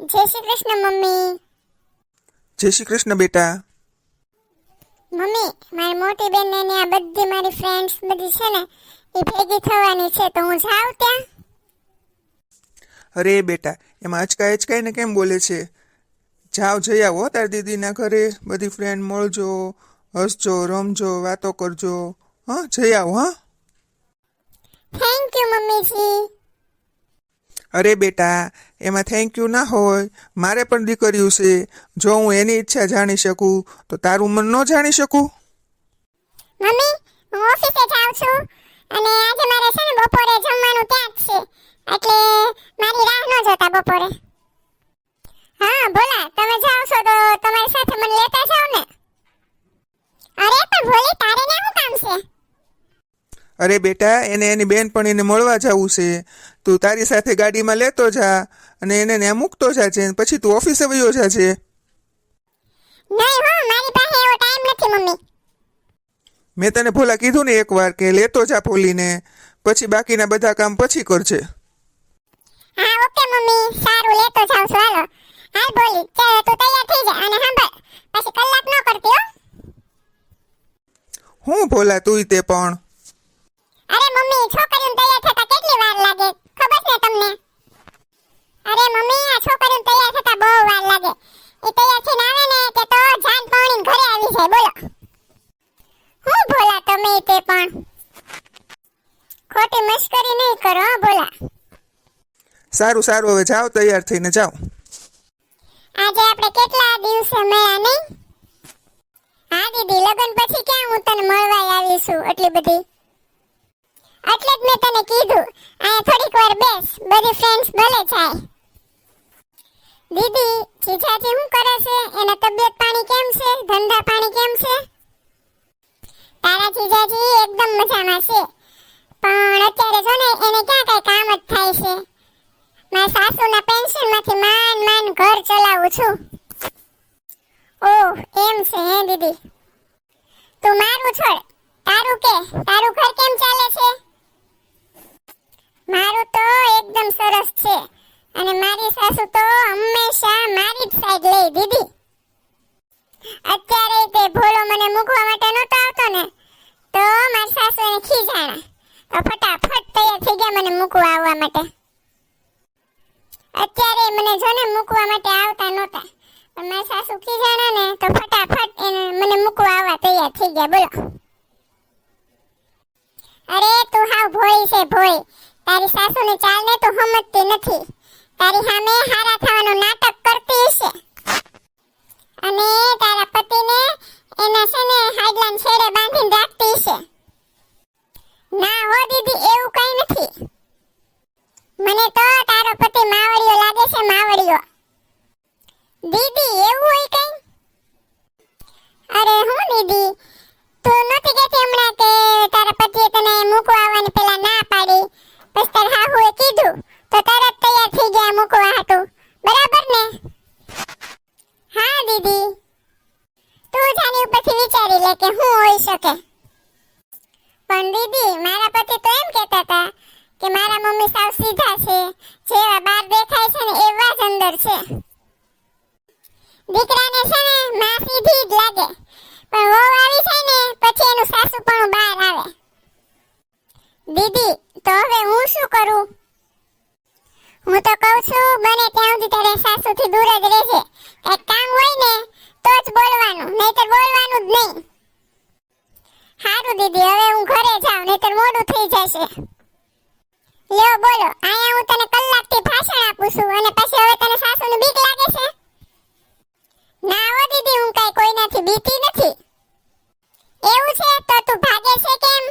જય શ્રી કૃષ્ણ મમ્મી. જય શ્રી કૃષ્ણ બેટા. મમ્મી મારી મોટી બેન ને આ બધી મારી ફ્રેન્ડ્સ બધી છે ને એ ભેગી થવાની છે તો હું જાઉં ત્યાં? અરે બેટા એમાં અચકાય ને કેમ બોલે છે? જાઓ જઈ આવો તાર દીદીના ઘરે. બધી ફ્રેન્ડ મળજો હસજો રમજો વાતો કરજો. હા જઈ આવો હા. થેન્ક યુ મમ્મીજી. અરે બેટા એમાં થેન્ક યુ ના હોય. મારે પણ દીકરીઓ છે. જો હું એની ઈચ્છા જાણી શકું તો તારું મન ન જાણી શકું? મમ્મી હું ઓફિસે જાઉં છું. અને આજે મારે છે ને બપોરે જમવાનું ત્યાં જ છે. એટલે મારી રાહ ન જોતા બપોરે. હા બોલા તમે જાઓ છો તો તમારી સાથે મને લેતા જાઓ ને. અરે પણ ભોલી તારે ને શું કામ છે? અરે બેટા એને એની બેનપણીને મળવા જવું છે. તું તારી સાથે ગાડીમાં લેતો જા અને એને ત્યાં મૂકતો જાજે પછી તું ઓફિસે વયો જાજે નહીં હો મારી પાસે એવો ટાઈમ નથી મમ્મી. મેં તને ભોલા કીધું ને એકવાર કે લેતો જા ભોલીને પછી બાકીના બધા કામ પછી કરજે. હા ઓકે મમ્મી. સારું લેતો જાઉં છું. હાલો. હાલ બોલી ચાલ તું તૈયાર થઈ જા. અને સાંભળ. પછી કલાક ન કરતી હો. હું ભોલા તુંય તે પણ? અરે મમ્મી છોકરીઓને તૈયાર થતા કેટલી વાર લાગે ખબર છે તમને અરે મમ્મી આ છોકરીઓને તૈયાર થતા બહુ વાર લાગે એ તૈયાર થઈને આવે ને કે તો જાન પાણીને ઘરે આવી જાય બોલો હું બોલા તમે તે પણ ખોટી મશ્કરી નહીં કરો હો બોલા સારું સારું, હવે જાઓ, તૈયાર થઈને જાઓ. આજે આપણે કેટલા દિવસે મળ્યા નહીં? હા, દીદી, લગન પછી ક્યાં હું તને મળવા આવી છું એટલી બધી? એટલે જ મેં તને કીધું આ થોડીક વાર બેસ, બધી ફ્રેન્ડ્સ ભલે જાય. દીદી, જીજાજી શું કરે છે? એના તબિયત પાણી કેમ છે? ધંધા પાણી કેમ છે? તારા જીજાજી એકદમ મજામાં છે. પણ અત્યારે જો ને, એને ક્યાં કઈ કામ જ થાય છે. મારા સાસુના પેન્શનમાંથી માન માન ઘર ચલાવું છું. ઓહ, એમ છે હે દીદી. તું મારું છોડ. તારું કે? તારું ઘર કેમ ચાલે છે? મારું તો એકદમ સરસ છે. અને મારી સાસુ તો હંમેશા મારી જ સાઈડ લે દીદી. અત્યારે તે ભોળો મને મૂકવા માટે નહોતો આવતો ને, તો મારી સાસુ એને ખીજાણા. તો ફટાફટ તૈયાર થઈ ગયા મને મૂકવા આવવા માટે. અત્યારે મને જો મૂકવા માટે આવતા નહોતા. પણ મારા સાસુ ખીજાણા ને તો ફટાફટ એને મને મૂકવા આવવા તૈયાર થઈ ગયા, બોલો. અરે, તું હાવ ભોઈ છે ભોઈ તારી સાસુને ચાલને તો સમજતી નથી. તારી સામે હારા થવાનું નાટક કરતી હશે. અને તારા પતિને એના છે ને હાડલાન છેડે બાંધીને રાખતી હશે. ના હો, દીદી, એવું કઈ નથી. મને તો તારો પતિ માવડિયો લાગે છે માવડિયો દીદી, એવું હોય કઈ? અરે હું, દીદી? તું નથી કહેતી હમણાં કે તારા પતિએ તને મૂકવા આવવાની પેલા ના પાડી પછી તારા હાહુએ કીધું તો તરત તૈયાર થઈ ગયા મૂકવા હતું બરાબર ને હા દીદી તું જ આની ઉપરથી વિચારી લે કે હું હોઈ શકે પણ દીદી મારા પતિ તો એમ કહેતા હતા કે મારા મમ્મી સાવ સીધા છે જેવા બહાર દેખાય છે ને એવા જ અંદર છે દીકરાને છે ને માં સીધી જ લાગે પણ વહુ આવી જાય ને પછી એનું સાસુ પણ બહાર આવે દીદી તો હવે હું શું કરું? હું તો કહું છું, બને ત્યાં સુધી તારે સાસુથી દૂર જ રહેજે. કંઈક કામ હોય ને, તો જ બોલવાનું, નહીતર બોલવાનું જ નહીં. સારું દીદી, હવે હું ઘરે જાઉં, નહીતર મોડું થઈ જશે. લ્યો, બોલો, અહીંયા હું તને કલાકથી ભાષણ આપું છું, અને પછી હવે તને સાસુની બીક લાગે છે? ના હો દીદી, હું કઈ કોઈનાથી બીતી નથી. એવું છે તો તું ભાગે છે કેમ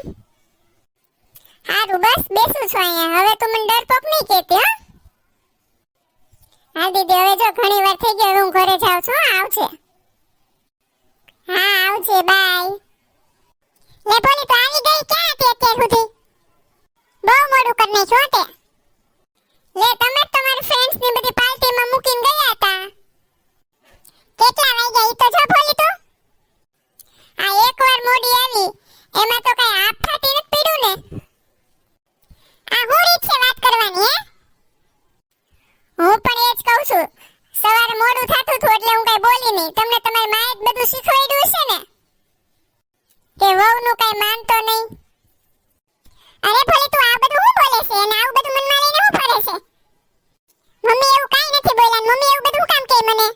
હારું બસ છું અહીંયા? હવે તું મને ડરપોક નહીં કહેતી, હો. દીદી, હવે જો ઘણી વાર થઈ ગયો હું ઘરે જાઉં છું આવજે. હા, આવજે, બાય. લે બોલી તો આવી ગઈ ક્યાં હતી અત્યાર સુધી? બહુ મોડું કરી નાખ્યું તે. લે, તમે તમારી ફ્રેન્ડ્સની બધી પાર્ટીમાં મૂકીને ગયા હતા. કેટલા વાગ્યા? ઈ તો જો બોલી તો. આ એકવાર મોડી આવી એમાં તો કઈ આપ ફાટી નથી પીડ્યું ને આ હું રીત છે વાત કરવાની હે હું પણ એ જ કહું છું મોડું થતું હતું એટલે હું કઈ બોલી નહીં તમને તમારી માએ જ બધું શીખવાડ્યું છે ને કે વહુનું કઈ માનતો નહીં અરે ભોલી તું આ બધું શું બોલે છે અને આવું બધું મનમાં લઈને શું ફરે છે મમ્મી એવું કાઈ નથી બોલ્યા ને મમ્મી એવું બધું શું કામ કહે મને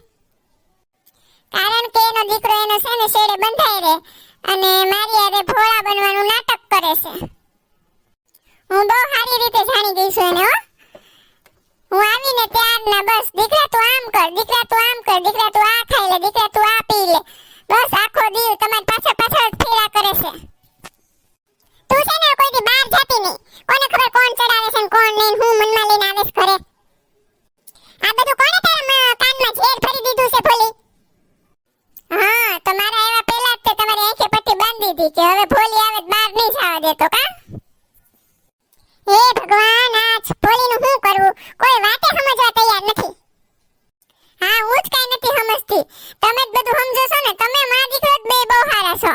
કારણ કે એનો દીકરો એનો છે ને શેડે બંધાઈ રહે અને મારી હારે ભોળા બનવાનું નાટક કરે છે. હું બહુ સારી રીતે જાણી ગઈ છું એને, હો. આવીને ત્યારના બસ, દીકરા તું આમ કર, દીકરા તું આમ કર, દીકરા તું આ ખાઈ લે, દીકરા તું આ પી લે. બસ આખો દીવ તમારી પાછળ પાછળ ફેરા કરે છે. તું છે ને કોઈ દી બહાર જતી નહીં. કોને ખબર કોણ ચડાવે છે ને કોણ નહીં, હું મનમાં લઈને આવે છે ઘરે. આ બધું કોણે તારા કાનમાં ઝેર ભરી દીધું છે ભોલી? હા, તો મારા એવા પહેલા જ તે તમારી આંખે પટ્ટી બાંધી દીધી કે હવે ભોલી આવે તો બહાર નહીં જવા દેતો કા હે ભગવાન આ છ- ભોલીનું શું કરવું કોઈ વાતે સમજવા તૈયાર નથી હા હું જ કઈ નથી સમજતી તમે જ બધું સમજો છો ને તમે મા દીકરો જ બે બહુ સારા છો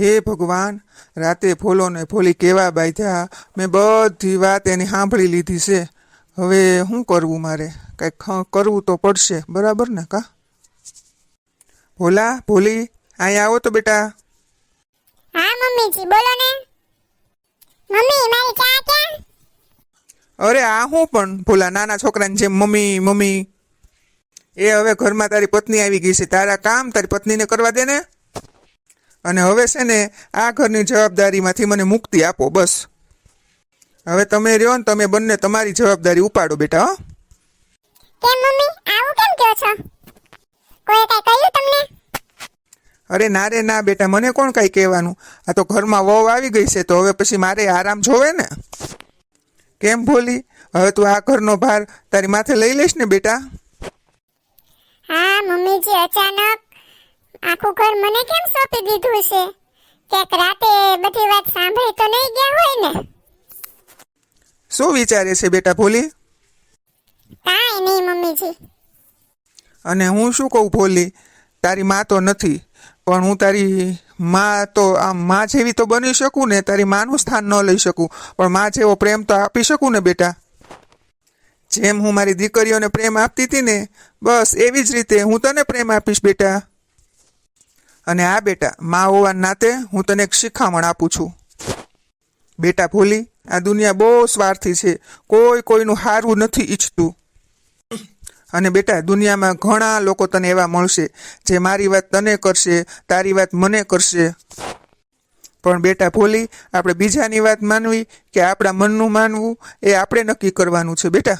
હે ભગવાન રાતે ફોલો ને ફોલી કેવા બાંધ્યા મેં બધી વાત એની સાંભળી લીધી છે. હવે શું કરવું મારે? કંઈક કરવું તો પડશે બરાબર ને કા? ભોલા ભોલી અહીંયા આવો તો બેટા. હા મમ્મીજી બોલો ને. મમ્મી મારી ચા ક્યાં? અરે આ હું પણ ભોલા નાના છોકરાની જેમ મમ્મી મમ્મી. એ હવે ઘરમાં તારી પત્ની આવી ગઈ છે. તારા કામ તારી પત્નીને કરવા દે ને? અને હવે છે ને આ ઘરની જવાબદારીમાંથી મને મુક્તિ આપો બસ. હવે તમે રહ્યો ને તમે બંને તમારી જવાબદારી ઉપાડો બેટા હો. કેમ મમ્મી? આવું કેમ કહો છો? કોઈ કઈ કહ્યું તમને? અરે ના રે ના બેટા મને કોણ કાંઈ કહેવાનું? આ તો ઘરમાં વહુ આવી ગઈ છે તો હવે પછી મારે આરામ જોવે ને. કેમ ભોલી? હવે તું આ ઘરનો ભાર તારી માથે લઈ લઈશ ને બેટા. હા મમ્મીજી અચાનક. આખું ઘર મને કેમ સોંપી દીધું છે? ક્યાંક રાતે બધી વાત સાંભળી તો નહીં ગયા હોય ને? શું વિચારે છે બેટા ભોલી? કાંઈ નહીં મમ્મીજી. અને હું શું કહું ભોલી? તારી માં તો નથી પણ હું તારી માં તો આમ માં જેવી તો બની શકું ને તારી માનું સ્થાન ન લઈ શકું પણ માં જેવો પ્રેમ તો આપી શકું ને બેટા? જેમ હું મારી દીકરીઓને પ્રેમ આપતી હતી ને બસ એવી જ રીતે હું તને પ્રેમ આપીશ બેટા. અને આ બેટા, મા હોવાના નાતે હું તને એક શિખામણ આપું છું. બેટા ભોલી, આ દુનિયા બહુ સ્વાર્થી છે. કોઈ કોઈનું હારવું નથી ઈચ્છતું. અને બેટા, દુનિયામાં ઘણા લોકો તને એવા મળશે, જે મારી વાત તને કરશે, તારી વાત મને કરશે. પણ બેટા ભોલી, આપણે બીજાની વાત માનવી કે આપણા મનનું માનવું એ આપણે નક્કી કરવાનું છે, બેટા?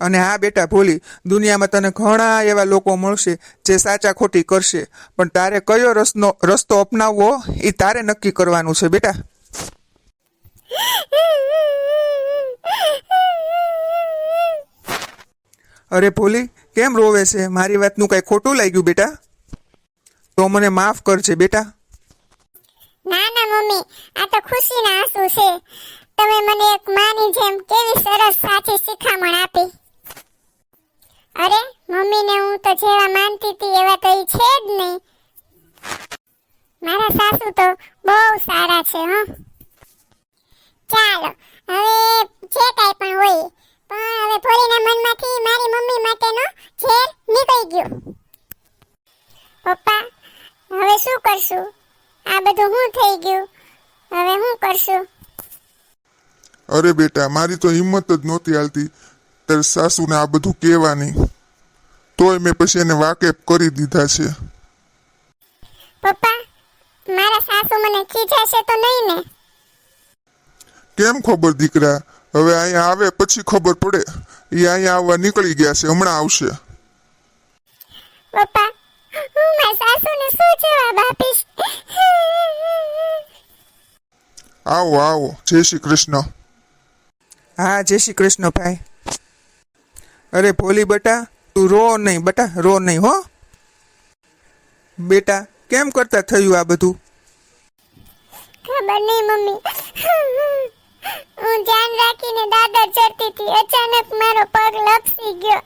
અને હા બેટા ભોલી, દુનિયામાં તને ઘણા એવા લોકો મળશે જે સાચા ખોટી કરશે. પણ તારે કયો રસ્તો રસ્તો અપનાવવો એ તારે નક્કી કરવાનું છે બેટા. અરે ભોલી, કેમ રોવે છે? મારી વાતનું કાંઈ ખોટું લાગ્યું બેટા? તો મને માફ કરજે બેટા. ના ના, મમ્મી, આ તો ખુશીના આંસુ છે. તમે મને એક માની જેમ કેવી સરસ સાચી શિખામણ આપી. અરે, મમ્મીને હું તો જેવા માનતી હતી, એવા તો ઈ છે જ નહીં. મારા સાસુ તો બહુ સારા છે, હો. ચાલો, હવે જે કાંઈ પણ હોય, પણ હવે ભોળીના મનમાંથી મારી મમ્મી માટેનો ઝેર નીકળી ગયો. પપ્પા, હવે શું કરશું? આ બધું હું થઈ ગયું? હવે હું કરશું? અરે બેટા, મારી તો હિંમત જ નહોતી હાલતી. તારી સાસુને આ બધું કહેવાની. તોય મેં પછી એને વાકેફ કરી દીધા છે. પપ્પા મારા સાસુ મને ખીજાશે તો નહીં ને? કેમ ખબર દીકરા? હવે અહીંયા આવે પછી ખબર પડે. એ અહીંયા આવવા નીકળી ગયા છે હમણાં આવશે. પપ્પા હું મારા સાસુને શું જવાબ આપીશ? આવો આવો. જય શ્રી કૃષ્ણ. હા જય શ્રી કૃષ્ણ ભાઈ. અરે ભોલી બેટા તું રો નહીં બેટા રો નહીં હો. બેટા કેમ કરતા થયું આ બધું? ખબર નહીં મમ્મી. હું ધ્યાન રાખીને દાદર ચડતી હતી. અચાનક મારો પગ લપસી ગયો.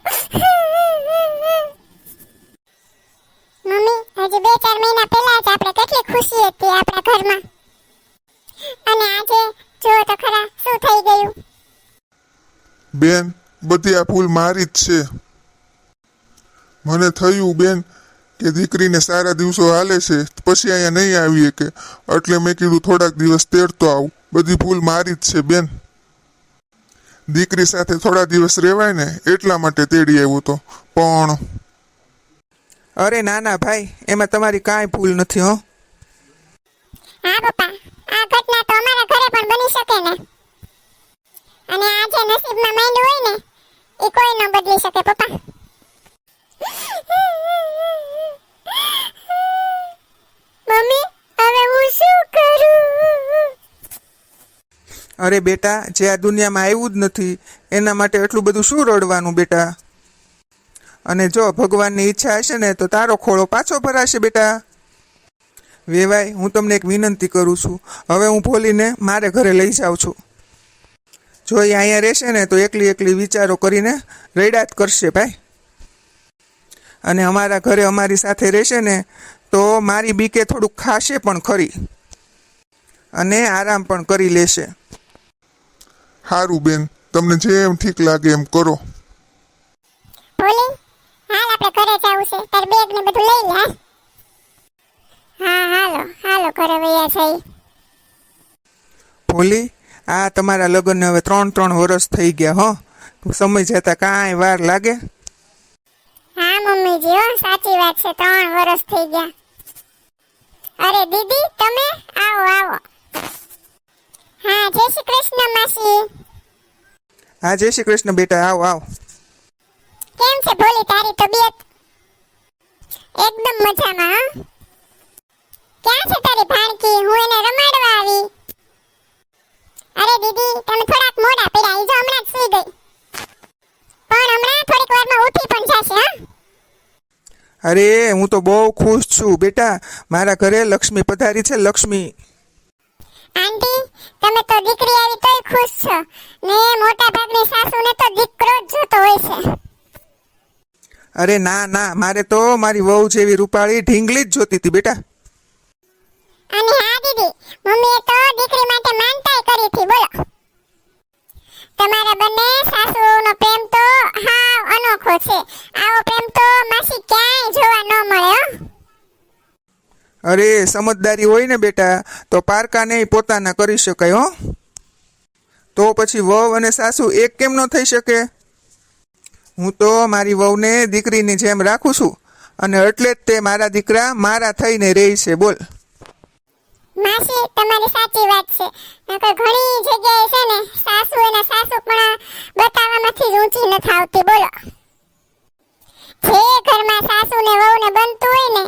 મમ્મી હજી બે ચાર મહિના પહેલા જ આપણે કેટલી ખુશી હતી આપણા ઘરમાં. અને આજે જો તો ખરા શું થઈ ગયું? બેન બધી આ ભૂલ મારી જ છે. મને થયું બેન કે દીકરીને સારા દિવસો હાલે છે પછી અહીંયા નહીં આવીએ કે એટલે મેં કીધું થોડાક દિવસ તેડતો આવું. બધી ભૂલ મારી જ છે બેન. દીકરી સાથે થોડા દિવસ રહેવાય ને એટલા માટે તેડી આવ્યો તો. પણ અરે ના ના ભાઈ એમાં તમારી કાંઈ ભૂલ નથી હો. હા પપ્પા. આ ઘટના તો અમારા ઘરે પણ બની શકે ને. અને આ જે નસીબમાં માંડ્યું હોય ને એ કોઈ ન બદલી શકે, પપ્પા. મમ્મી, હવે હું શું કરું? અરે બેટા, જે આ દુનિયામાં આવ્યું જ નથી, એના માટે એટલું બધું શું રડવાનું બેટા? અને જો ભગવાનની ઈચ્છા હશે ને, તો તારો ખોળો પાછો ભરાશે બેટા. વેવાય હું તમને એક વિનંતી કરું છું. હવે હું ભોલીને મારે ઘરે લઈ જાઉં છું. જો એ અહીંયા રહેશે ને તો એકલી એકલી વિચારો કરીને રડ્યા જ કરશે ભાઈ. અને અમારા ઘરે અમારી સાથે રહેશે ને તો મારી બીકે થોડુંક ખાશે પણ ખરી. અને આરામ પણ કરી લેશે. સારું બેન તમને જેમ ઠીક લાગે એમ કરો. ભોલી હાલ આપણે ઘરે જવું છે. તાર બેગ ને બધું લઈ લે હા? હા હાલો હાલો ઘરે વૈયા જઈ. ભોલી આ તમારા લગ્નને હવે ત્રણ ત્રણ વર્ષ થઈ ગયા હો. સમય જતા કાંઈ વાર લાગે? હા મમ્મીજી હો સાચી વાત છે ત્રણ વર્ષ થઈ ગયા. અરે દીદી તમે આવો આવો. હા જય શ્રી કૃષ્ણ માસી. હા જય શ્રી કૃષ્ણ બેટા આવો આવો. કેમ છે ભોલી તારી તબિયત? એકદમ મજામાં હા. ક્યાં છે તારી ભાણકી? હું એને રમાડવા આવી. દીદી તમે થોડાક મોડા પડ્યા જો હમણાં જ સુઈ ગઈ. પણ હમણાં થોડીક વારમાં ઉઠી પણ જશે હા? અરે હું તો બહુ ખુશ છું. બેટા મારા ઘરે લક્ષ્મી પધારી છે લક્ષ્મી. આંટી તમે તો દીકરી આવી તોય ખુશ છો. ને મોટા ભાગની સાસુને તો દીકરો જ જોતો હોય છે. અરે ના ના મારે તો મારી વહુ જેવી રૂપાળી ઢીંગલી જ જોતી હતી બેટા. અને હા, દીદી, મમ્મીએ તો દીકરી માટે માનતાય કરી હતી, બોલો. તમારા બંને સાસુનો પ્રેમ તો હા અનોખો છે. આવો પ્રેમ તો માસી ક્યાંય જોવા ન મળે અરે, સમજદારી હોય ને બેટા, તો પારકાને પોતાના કરી શકાય, હો. તો પછી વહુ અને સાસુ એક કેમ ન થઈ શકે? હું તો મારી વહુને દીકરીની જેમ રાખું છું, અને એટલે જ તે મારા દીકરા મારા થઈને રહી છે, બોલ. માસી, તમારી સાચી વાત છે. નકર ઘણી જગ્યાએ છે ને, સાસુ એના સાસુ પણ બતાવવામાંથી જ ઊંચી નથી આવતી, બોલો. જે ઘરમાં સાસુ ને વહુ ને બનતું હોય ને,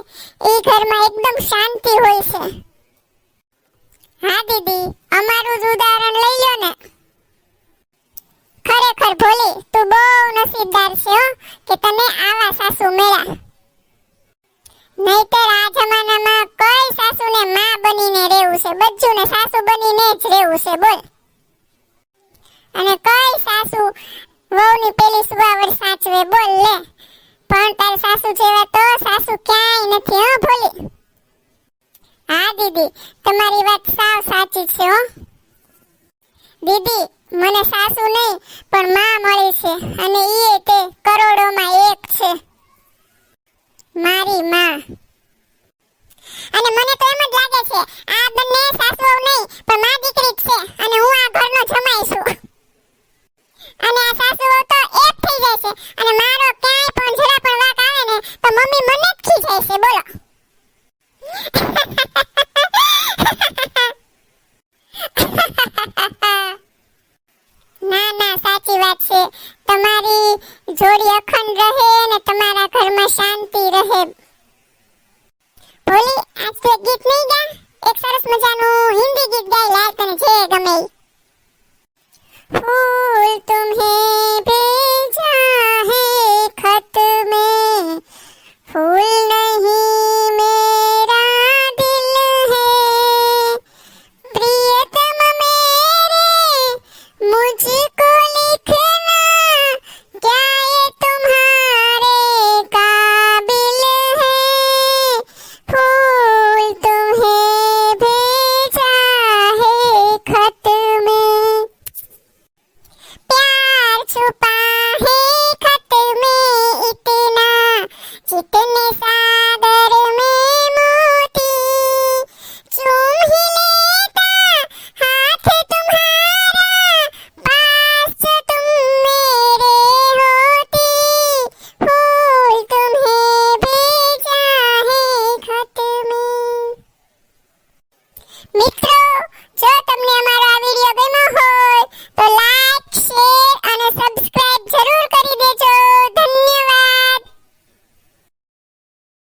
એ ઘરમાં એકદમ શાંતિ હોય છે. હા, દીદી અમારું જ ઉદાહરણ લઈ લો ને ખરેખર ભોલી તું બહુ નસીબદાર છે હો કે તને આવા સાસુ મળ્યા નહીતર આ જમાનામાં કઈ સાસુને માં બનીને રહેવું છે બચ્ચુને સાસુ બનીને જ રહેવું છે બોલ અને કઈ સાસુ વહુની પેલી સુવાવડ સાચવે બોલ લે પણ તાર સાસુ જેવા તો સાસુ ક્યાંય નથી હો ભોલી હા દીદી તમારી વાત સાવ સાચી છે, હો. દીદી, મને સાસુ નહીં, પણ માં મળી છે અને ઈ તે કરોડોમાં એક છે. મારી માં. અને મને તો એમ જ લાગે છે, આ બંને સાસુ નહીં, પણ માં દીકરી છે અને હું આ ઘરનો જમાઈ છું. અને આ સાસુ તો એક થઈ જાય છે, અને મારો ક્યાંય પણ જરા પણ વાક આવે ને, તો મમ્મી મને જ ખીજાય છે, બોલો.